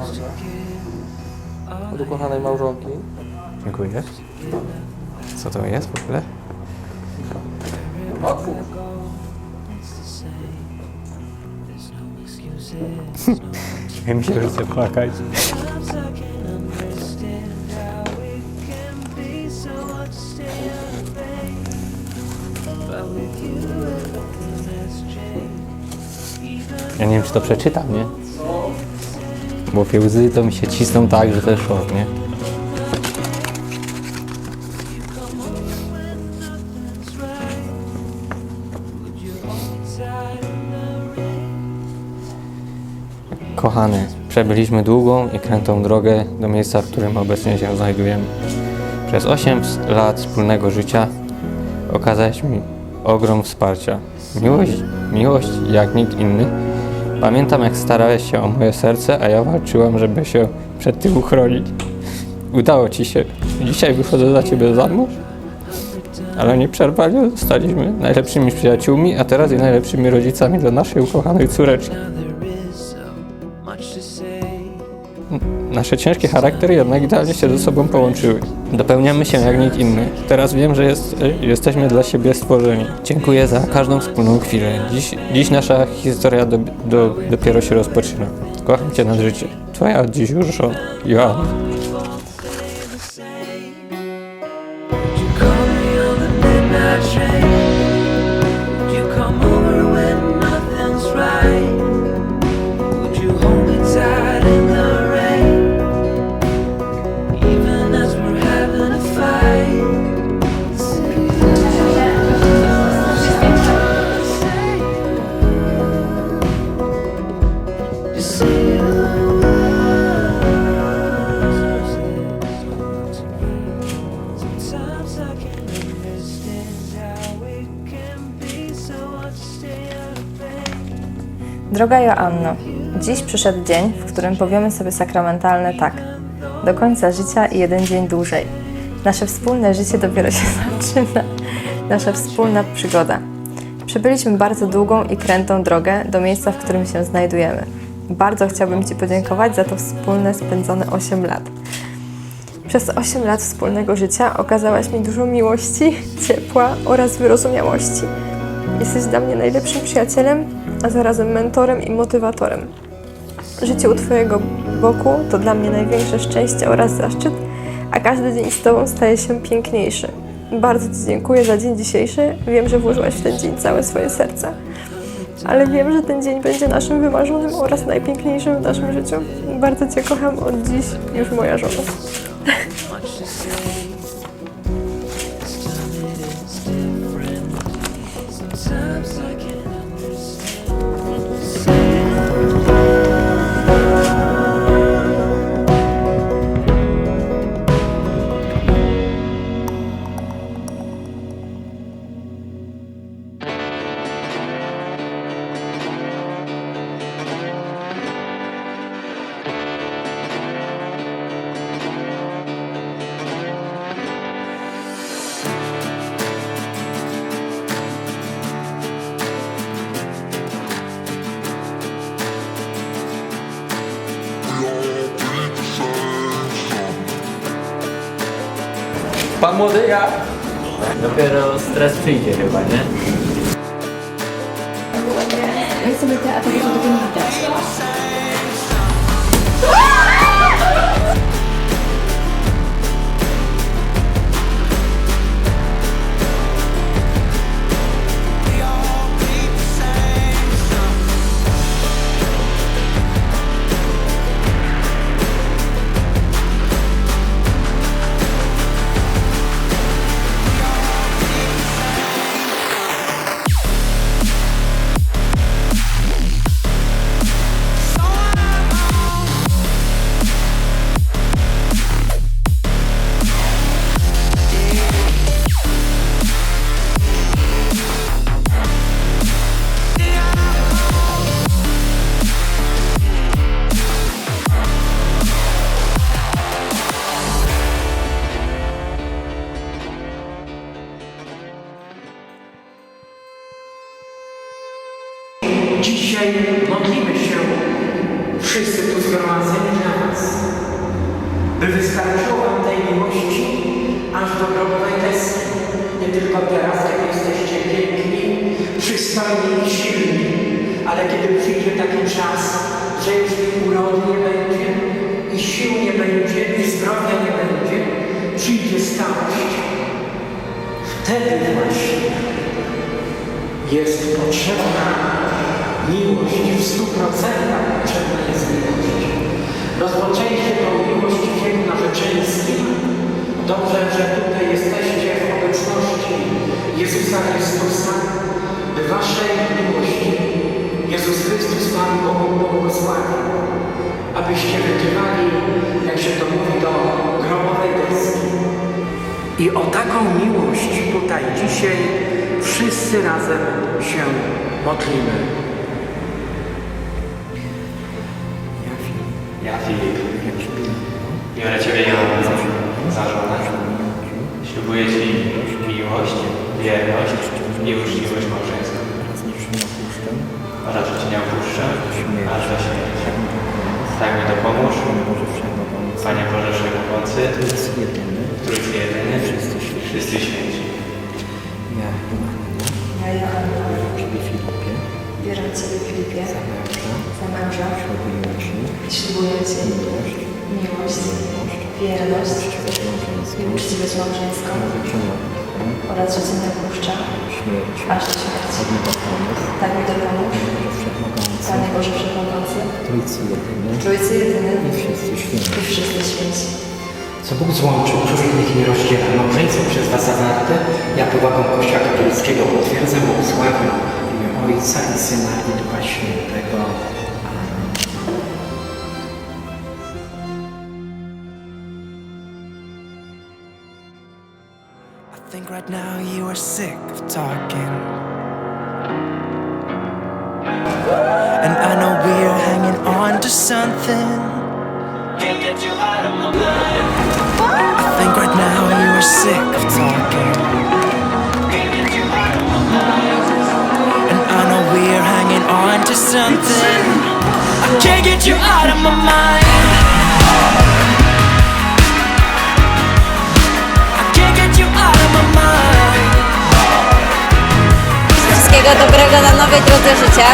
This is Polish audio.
Bardzo. Od ukochanej małżonki. Dziękuję. Co to jest w ogóle? Ja mi się chce płakać. Ja nie wiem, czy to przeczytam, nie? Bo te łzy to mi się cisną tak, że to jest nie? Kochany, przebyliśmy długą i krętą drogę do miejsca, w którym obecnie się znajdujemy. Przez 8 lat wspólnego życia okazałeś mi ogrom wsparcia. Miłość, miłość jak nikt inny. Pamiętam, jak starałeś się o moje serce, a ja walczyłam, żeby się przed tym uchronić. Udało ci się. Dzisiaj wychodzę za ciebie za mąż, ale nieprzerwanie zostaliśmy najlepszymi przyjaciółmi, a teraz i najlepszymi rodzicami dla naszej ukochanej córeczki. Nasze ciężkie charaktery jednak idealnie się ze sobą połączyły. Dopełniamy się jak nikt inny. Teraz wiem, że jest, jesteśmy dla siebie stworzeni. Dziękuję za każdą wspólną chwilę. Dziś, dziś nasza historia do, do, dopiero się rozpoczyna. Kocham Cię nad życie. Twoja dziś już Joanna. Droga Joanno, dziś przyszedł dzień, w którym powiemy sobie sakramentalne tak. Do końca życia i jeden dzień dłużej. Nasze wspólne życie dopiero się zaczyna. Nasza wspólna przygoda. Przebyliśmy bardzo długą i krętą drogę do miejsca, w którym się znajdujemy. Bardzo chciałbym Ci podziękować za to wspólne spędzone 8 lat. Przez 8 lat wspólnego życia okazałaś mi dużo miłości, ciepła oraz wyrozumiałości. Jesteś dla mnie najlepszym przyjacielem, a zarazem mentorem i motywatorem. Życie u Twojego boku to dla mnie największe szczęście oraz zaszczyt, a każdy dzień z Tobą staje się piękniejszy. Bardzo Ci dziękuję za dzień dzisiejszy. Wiem, że włożyłaś w ten dzień całe swoje serce. Ale wiem, że ten dzień będzie naszym wymarzonym oraz najpiękniejszym w naszym życiu. Bardzo Cię kocham od dziś, już moja żona. Sometimes Pan młody, jak? Dopiero stres przyjdzie chyba, nie? Jak sobie te ataki widać. By wystarczyło wam tej miłości aż do grobowej deski. Nie tylko teraz, jak jesteście piękni, przystojni i silni, ale kiedy przyjdzie taki czas, że już i urody nie będzie, i sił nie będzie, i zdrowia nie będzie, przyjdzie starość. Wtedy właśnie jest potrzebna miłość, w stu procentach potrzebna jest miłość. Dobrze, że tutaj jesteście w obecności Jezusa Chrystusa, by waszej miłości Jezus Chrystus Wam Bogu błogosławił, abyście wytrwali, jak się to mówi, do grobowej deski. I o taką miłość tutaj dzisiaj wszyscy razem się modlimy. Ja, Filip, biorę Ciebie, Joanno, za. Ślubuję Ci miłość, wierność i uczciwość małżeńską. Oraz, że Cię nie opuszczę, aż do śmierci. Tak mi dopomóż, Panie Boże Wszechmogący, Trójcy Jedyny, wszyscy święci. Ja, Joanna, biorę Ciebie, Filipie, za męża, ślubuję Ci miłość, wierność i uczciwość małżeńską oraz, że Cię nie opuszczę aż do śmierci. Tak mi dopomóż, Panie Boże Wszechmogący, Trójcy Jedyny i wszyscy święci. Co Bóg złączył, człowiek nie rozdziela. Małżeństwo przez Was zawarte, ja powagą Kościoła katolickiego potwierdzam, błogosławię w imię Ojca i Syna i Ducha Świętego. Think right now you are sick of talking. And I know we're hanging on to something. Can't get you out of my mind. Na nowej drodze życia.